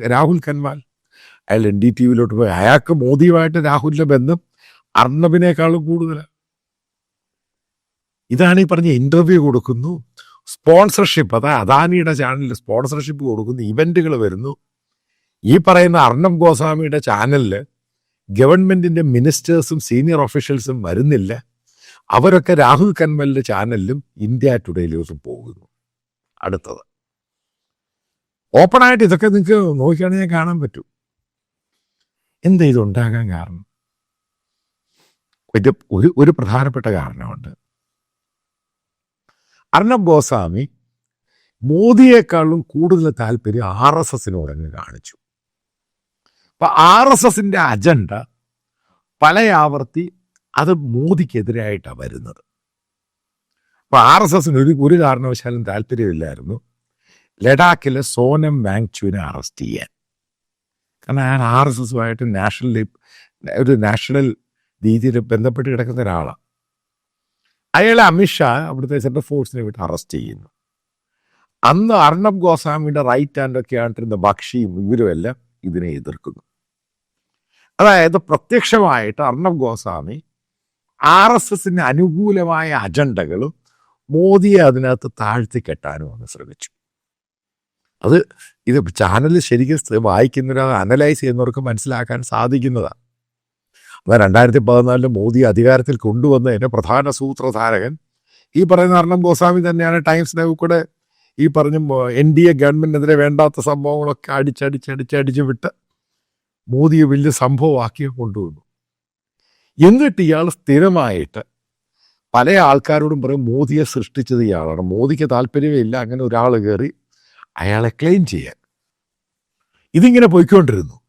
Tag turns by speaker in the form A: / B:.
A: രാഹുൽ കൻവാൽ. അയാൾ N D T വിയിലോട്ട് പോയി. അയാൾക്ക് മോദിയുമായിട്ട് രാഹുലിന്റെ ബന്ധം അർണബിനേക്കാളും കൂടുതലാണ്. ഇതാണ് ഈ പറഞ്ഞ ഇന്റർവ്യൂ കൊടുക്കുന്നു. സ്പോൺസർഷിപ്പ് അതായത് അദാനിയുടെ ചാനലിൽ സ്പോൺസർഷിപ്പ് കൊടുക്കുന്നു. ഇവന്റുകൾ വരുന്നു. ഈ പറയുന്ന അർണബ് ഗോസ്വാമിയുടെ ചാനലിൽ ഗവൺമെന്റിന്റെ മിനിസ്റ്റേഴ്സും സീനിയർ ഒഫീഷ്യൽസും വരുന്നില്ല. അവരൊക്കെ രാഹുൽ കൻവലിന്റെ ചാനലിലും ഇന്ത്യ ടുഡേയിലോട്ടും പോകുന്നു. അടുത്തത്. ഓപ്പണായിട്ട് ഇതൊക്കെ നിങ്ങൾക്ക് നോക്കിയാണെങ്കിൽ കാണാൻ പറ്റും. എന്താ ഇതുണ്ടാകാൻ കാരണം? ഇത് ഒരു ഒരു പ്രധാനപ്പെട്ട കാരണമുണ്ട്. അർണബ് ഗോസ്വാമി മോദിയേക്കാളും കൂടുതൽ താല്പര്യം ആർ എസ് എസിനോടങ്ങ് കാണിച്ചു. അപ്പൊ ആർ എസ് എസിന്റെ അജണ്ട പല ആവർത്തി അത് മോദിക്കെതിരായിട്ടാണ് വരുന്നത്. അപ്പൊ ആർ എസ് എസിന് ഒരു ഒരു കാരണവശാലും താല്പര്യമില്ലായിരുന്നു. ലഡാക്കിലെ സോനം വാങ്ചുവിനെ അറസ്റ്റ് ചെയ്യാൻ. കാരണം അയാൾ ആർ എസ് എസുമായിട്ട് നാഷണൽ ഒരു നാഷണൽ രീതിയിൽ ബന്ധപ്പെട്ട് കിടക്കുന്ന ഒരാളാണ്. അയാളെ അമിത്ഷാ അവിടുത്തെ സെൻട്രൽ ഫോഴ്സിനെ വിട്ട് അറസ്റ്റ് ചെയ്യുന്നു. അന്ന് അർണബ് ഗോസ്വാമിയുടെ റൈറ്റ് ഹാൻഡ് ഒക്കെ ആയിട്ടിരുന്ന ബക്ഷിയും ഇവരും എല്ലാം ഇതിനെ എതിർക്കുന്നു. അതായത് പ്രത്യക്ഷമായിട്ട് അർണബ് ഗോസ്വാമി ആർ എസ് എസിന് അനുകൂലമായ അജണ്ടകളും മോദിയെ അതിനകത്ത് താഴ്ത്തിക്കെട്ടാനും അങ്ങ് ശ്രമിച്ചു. അത് ഇത് ചാനൽ ശരിക്കും വായിക്കുന്നവർ അനലൈസ് ചെയ്യുന്നവർക്ക് മനസ്സിലാക്കാൻ സാധിക്കുന്നതാണ്. എന്നാൽ രണ്ടായിരത്തി പതിനാലിൽ മോദി അധികാരത്തിൽ കൊണ്ടുവന്നതിന്റെ പ്രധാന സൂത്രധാരകൻ. ഈ പറയുന്ന അർണം ഗോസ്വാമി തന്നെയാണ് ടൈംസ് നൗ കൂടെ ഈ പറഞ്ഞ എൻ ഡി എ ഗവൺമെന്റിനെതിരെ വേണ്ടാത്ത സംഭവങ്ങളൊക്കെ അടിച്ചടിച്ചടിച്ചടിച്ച് വിട്ട് മോദിയെ വലിയ സംഭവമാക്കി കൊണ്ടുവന്നു. എന്നിട്ട് ഇയാൾ സ്ഥിരമായിട്ട് പല ആൾക്കാരോടും പറയും മോദിയെ സൃഷ്ടിച്ചത് ഇയാളാണ്. മോദിക്ക് താല്പര്യമില്ല. അങ്ങനെ ഒരാൾ കയറി അയാളെ ക്ലെയിം ചെയ്യാൻ. ഇതിങ്ങനെ പോയിക്കൊണ്ടിരുന്നു.